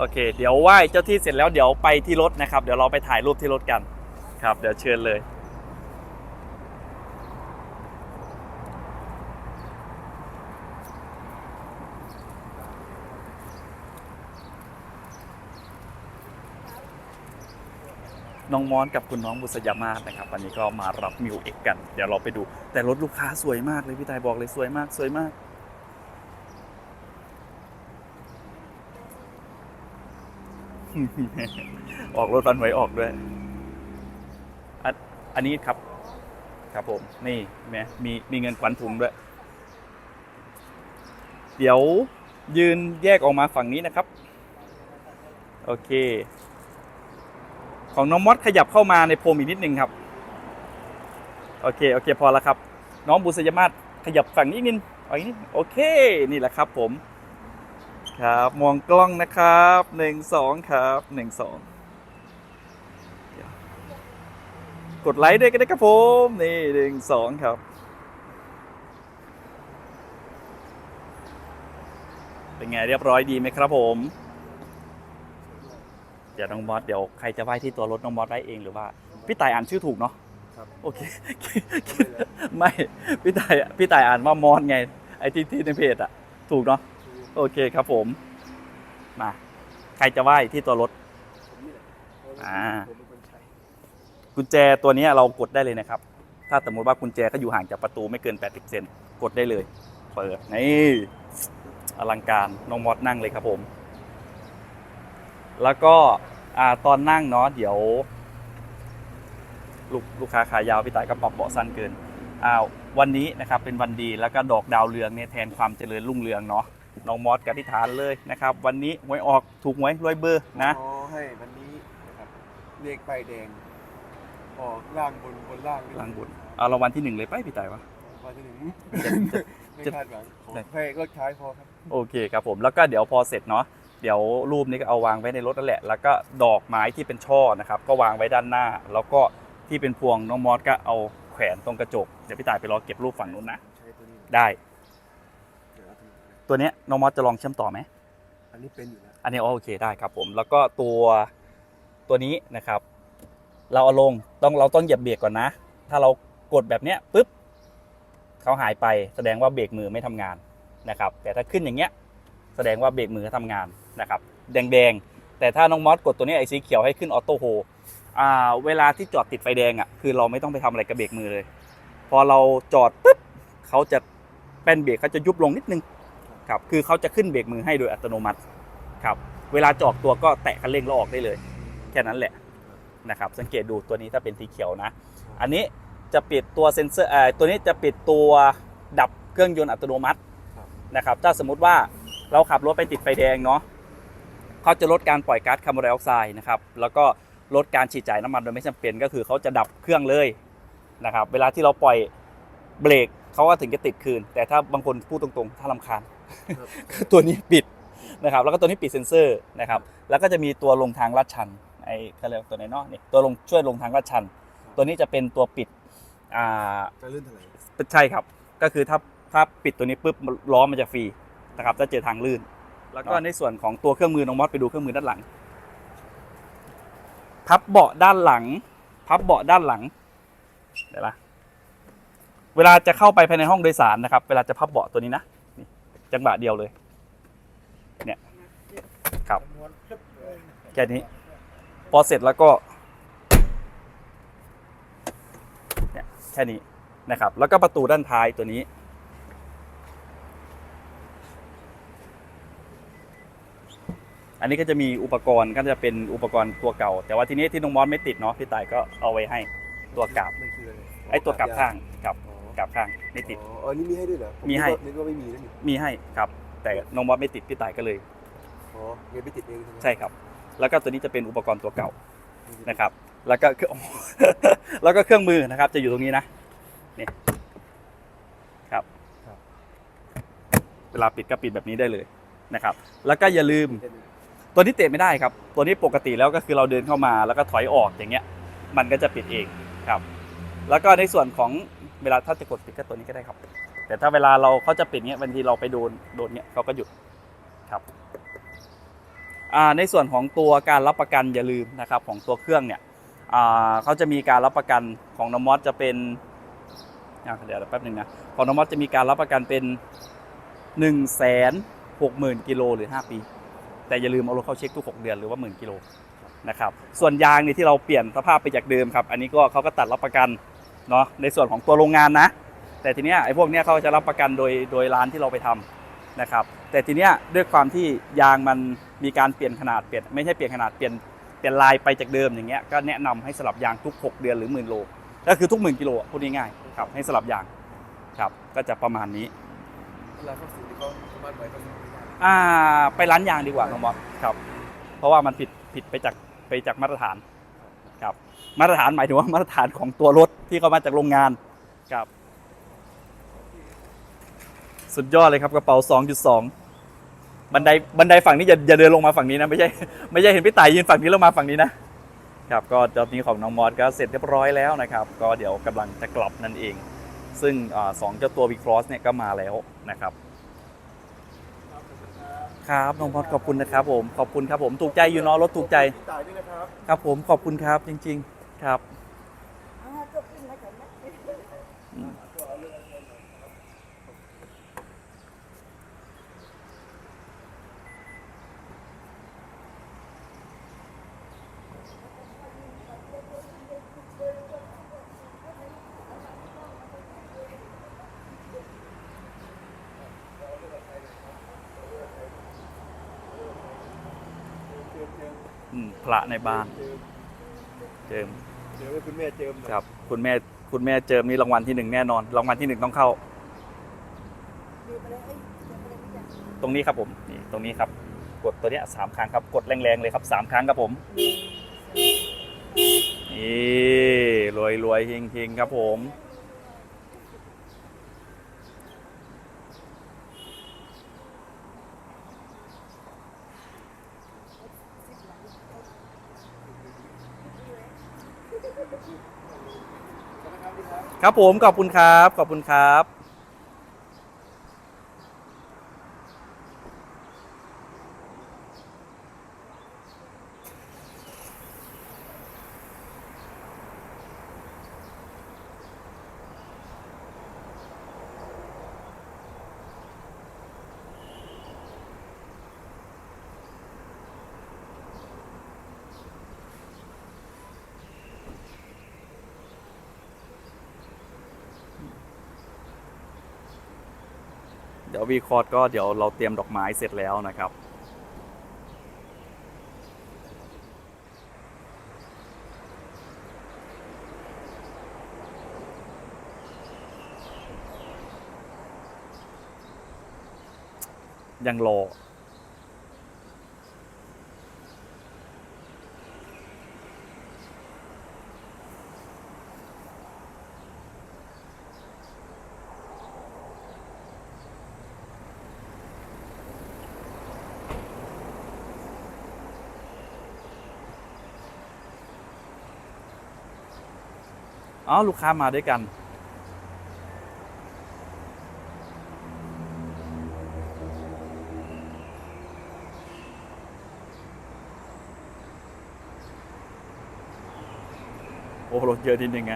โอเค เดี๋ยวไหว้เจ้าที่เสร็จแล้วเดี๋ยวไปที่รถนะครับ เดี๋ยวเราไปถ่ายรูปที่รถกันครับ เดี๋ยวเชิญเลย น้องมอนกับคุณน้องบุษยามาศนะครับวันนี้ก็มารับมิวเอกกัน เดี๋ยวเราไปดู แต่รถลูกค้าสวยมากเลยพี่ตายบอกเลยสวยมากสวยมาก ออกรถฟันหวยออกด้วย อันนี้ครับ ครับผม นี่เห็นไหมมีมีเงินขวัญถุงด้วย เดี๋ยวยืนแยกออกมาฝั่งนี้นะครับ โอเค ของน้องมอสขยับเข้ามาในโพมอีกนิดนึงครับ โอเค โอเค พอแล้วครับ น้องบุษยมาศขยับฝั่งนี้นิดนึงเอาอีกนิด โอเค นี่แหละครับผม ครับมองกล้องนะครับหนึ่งสองครับหนึ่งสองเดี๋ยวกดไลค์ด้วยก็ได้ครับผมนี่หนึ่งสองครับเป็นไงเรียบร้อยดีไหมครับผมเดี๋ยวน้องมอสเดี๋ยวใครจะไหว้ที่ตัวรถน้องมอสได้เองหรือว่า พี่ต่ายอ่านชื่อถูกเนาะครับโอเคไม่พี่ต่ายพี่ต่ายอ่านว่ามอสไงไอ้ที่ที่ในเพจอะถูกเนาะ โอเคครับผม มา ใครจะไหว้ที่ตัวรถ อ่า ผมเป็นคนใช้กุญแจตัวนี้เรากดได้เลยนะครับ ถ้าสมมติว่ากุญแจก็อยู่ห่างจากประตูไม่เกิน 80 เซนกดได้เลย เปิด นี่อลังการน้องมอสนั่งเลยครับผม แล้วก็อ่าตอนนั่งเนาะเดี๋ยว ลูกลูกค้าขายาวพี่ต่ายก็ปรับเบาะสั้นเกินอ้าววันนี้นะครับเป็นวันดีแล้วก็ดอกดาวเรืองเนี่ยแทนความเจริญรุ่งเรืองเนาะ น้องมอสกติฐานเลยนะครับ วันนี้หวยออกถูกหวยรวยเบอร์นะขอให้วันนี้นะครับเลขป้ายแดงออกล่างบนบนล่างนี่ล่างบนเอารางวัลที่หนึ่งเลยไปพี่ต่ายวะมาที่หนึ่งจะไม่จะคาดหวังขอให้รถท้ายพอครับ โอเคครับผมแล้วก็เดี๋ยวพอเสร็จเนาะเดี๋ยวรูปนี้ก็เอาวางไว้ในรถนั่นแหละ แล้วก็ดอกไม้ที่เป็นช่อนะครับ ก็วางไว้ด้านหน้า แล้วก็ที่เป็นพวงน้องมอสก็เอาแขวนตรงกระจกเดี๋ยวพี่ต่ายไปรอเก็บรูปฝั่งนู้นนะ ใช้ตัวนี้ ได้เดี๋ยวเอา ตัวนี้นะตัวเนี้ยน้องมอสจะลองเชื่อมต่อไหมอันนี้เป็นอยู่แล้วอันนี้โอเคได้ครับผมแล้วก็ตัวตัวนี้นะครับ เราเอาลงต้องเราต้องเหยียบเบรกก่อนนะ ถ้าเรากดแบบเนี้ยปุ๊บเขาหายไปแสดงว่าเบรกมือไม่ทำงานนะครับ แต่ถ้าขึ้นอย่างเงี้ยแสดงว่าเบรกมือเขาทำงานนะครับ แดงๆ แต่ถ้าน้องมอสกดตัวนี้ไอ้สีเขียวให้ขึ้นออโต้โฮอ่าเวลาที่จอดติดไฟแดงอะคือเราไม่ต้องไปทำอะไรกับเบรกมือเลย พอเราจอดปุ๊บเขาจะแป้นเบรกเขาจะยุบลงนิดนึง ครับคือเขาจะขึ้นเบรกมือให้โดยอัตโนมัติครับเวลาจอดตัวก็แตะคันเร่งแล้วออกได้เลย แค่นั้นแหละนะครับสังเกตดูตัวนี้ถ้าเป็นสีเขียวนะ อันนี้จะปิดตัวเซ็นเซอร์เอ่อตัวนี้จะปิดตัวดับเครื่องยนต์อัตโนมัติครับนะครับถ้าสมมุติว่าเราขับรถไปติดไฟแดงเนาะเขาจะลดการปล่อยก๊าซคาร์บอนไดออกไซด์นะครับแล้วก็ลดการฉีดจ่ายน้ำมันโดยไม่จำเป็นก็คือเขาจะดับเครื่องเลยนะครับเวลาที่เราปล่อยเบรกเขาก็ถึงจะติดคืน แต่ถ้าบางคนพูดตรงๆ ถ้าลำคาญ ครับตัวนี้ปิดนะครับแล้วก็ตัวนี้ปิดเซ็นเซอร์นะครับแล้วก็จะมีตัวลงทางลาดชันไอ้เขาเรียกว่าตัวไหนเนาะนี่ตัวลงช่วยลงทางลาดชัน ตัวนี้จะเป็นตัวปิดอ่าจะลื่นเท่าไหร่ใช่ครับ ก็คือถ้าถ้าปิดตัวนี้ปุ๊บล้อมันจะฟรีนะครับถ้าเจอทางลื่น แล้วก็ในส่วนของตัวเครื่องมือน้องมอสไปดูเครื่องมือด้านหลัง พับเบาะด้านหลัง พับเบาะด้านหลังเดี๋ยวนะเวลาจะเข้าไปภายในห้องโดยสารนะครับ เวลาจะพับเบาะตัวนี้นะนี่ จังหวะเดียวเลย เนี่ยครับ แค่นี้ พอเสร็จแล้วก็ เนี่ยแค่นี้นะครับ แล้วก็ประตูด้านท้ายตัวนี้ อันนี้ก็จะมีอุปกรณ์ก็จะเป็นอุปกรณ์ตัวเก่า แต่ว่าทีนี้ที่น้องมอสไม่ติดเนาะพี่ต่ายก็เอาไว้ให้ตัวกลับมันคืออะไรไอ้ตัวกลับข้างกับอ๋อ กลับข้างไม่ติด อ๋ออันนี้มีให้ด้วยเหรอผมีให้ นึกว่านึกว่าไม่มีนะนี่มีให้ครับ แต่น้องมอสไม่ติดพี่ต่ายก็เลย อ๋อเงี้ยไม่ติดเองใช่ไหมใช่ครับ แล้วก็ตัวนี้จะเป็นอุปกรณ์ตัวเก่านะครับ แล้วก็เครื่อง แล้วก็เครื่องมือนะครับ จะอยู่ตรงนี้นะ นี่ ครับเวลาปิดก็ปิดแบบนี้ได้เลยนะครับ แล้วก็อย่าลืมตัวนี้เตะไม่ได้ครับ ตัวนี้ปกติแล้วก็คือเราเดินเข้ามาแล้วก็ถอยออกอย่างเงี้ย มันก็จะปิดเองครับ แล้วก็ในส่วนของ เวลาถ้าจะกดปิดก็ตัวนี้ก็ได้ครับ แต่ถ้าเวลาเราเขาจะปิดเงี้ยบางทีเราไปโดนโดนเงี้ยเขาก็หยุดครับในส่วนของตัวการรับประกันอย่าลืมนะครับของตัวเครื่องเนี่ยเขาจะมีการรับประกันของนมอสจะเป็นเดี๋ยวแป๊บหนึงนะของนมอสจะมีการรับประกันเป็น1นึ่งแสนหกหมื่นกิโลหรือ 5 ปี แต่อย่าลืมเอารถเข้าเช็คทุก 6 เดือนหรือว่าหมื่นกิโลนะครับส่วนยางนี่ที่เราเปลี่ยนสภาพไปจากเดิมครับ อันนี้ก็เขาก็ตัดรับประกัน เนาะในส่วนของตัวโรงงานนะ แต่ทีเนี้ยไอ้พวกเนี้ยเขาจะรับประกันโดยโดยร้านที่เราไปทำนะครับ แต่ทีเนี้ยด้วยความที่ยางมันมีการเปลี่ยนขนาดเปลี่ยนไม่ใช่เปลี่ยนขนาดเปลี่ยนเปลี่ยนลายไปจากเดิมอย่างเงี้ยก็แนะนำให้สลับยางทุก 6 เดือนหรือหมื่นโลก็คือทุกหมื่นกิโลพูดง่ายๆครับให้สลับยางครับก็จะประมาณนี้เวลาเขาซื้อที่เขาสามารถไว้ก็อ่าไปร้านยางดีกว่าน้องบอสครับ เพราะว่ามันผิดผิดไปจากไปจากมาตรฐาน ครับมาตรฐานหมายถึงว่ามาตรฐานของตัวรถที่เขามาจากโรงงานครับ สุดยอดเลยครับกระเป๋า 2.2 บันไดบันไดฝั่งนี้อย่าอย่าเดินลงมาฝั่งนี้นะไม่ใช่ไม่ใช่เห็นพี่ต่ายยืนฝั่งนี้แล้วมาฝั่งนี้นะครับก็ตอนนี้ของน้องมอสก็เสร็จเรียบร้อยแล้วนะครับ ก็เดี๋ยวกำลังจะกลับนั่นเอง ซึ่งสองเจ้าตัว v ีครอสเนี่ยก็มาแล้วนะครับ ครับน้องมอสขอบคุณนะครับผมขอบคุณครับผมถูกใจอยู่เนาะรถถูกใจพี่ตายด้วยนะครับครับผมขอบคุณครับจริง ๆ ครับเจิม พระในบ้านเจิมเจิมเจิมให้คุณแม่เจิมหน่อยครับ คุณแม่คุณแม่เจิมนี่รางวัลที่หนึ่งแน่นอนรางวัลที่หนึ่งต้องเข้า ตรงนี้ครับผมนี่ตรงนี้ครับ กดตัวเนี้ยสามครั้งครับกดแรงๆเลยครับสามครั้งครับผมนี่รวยรวยๆเฮงเฮงๆครับผม ครับผมขอบคุณครับ ขอบคุณครับ เดี๋ยววีคอร์ดก็เดี๋ยวเราเตรียมดอกไม้เสร็จแล้วนะครับยังรอ อ๋อลูกค้ามาด้วยกัน โอ้รถเยอะนิดนึงไง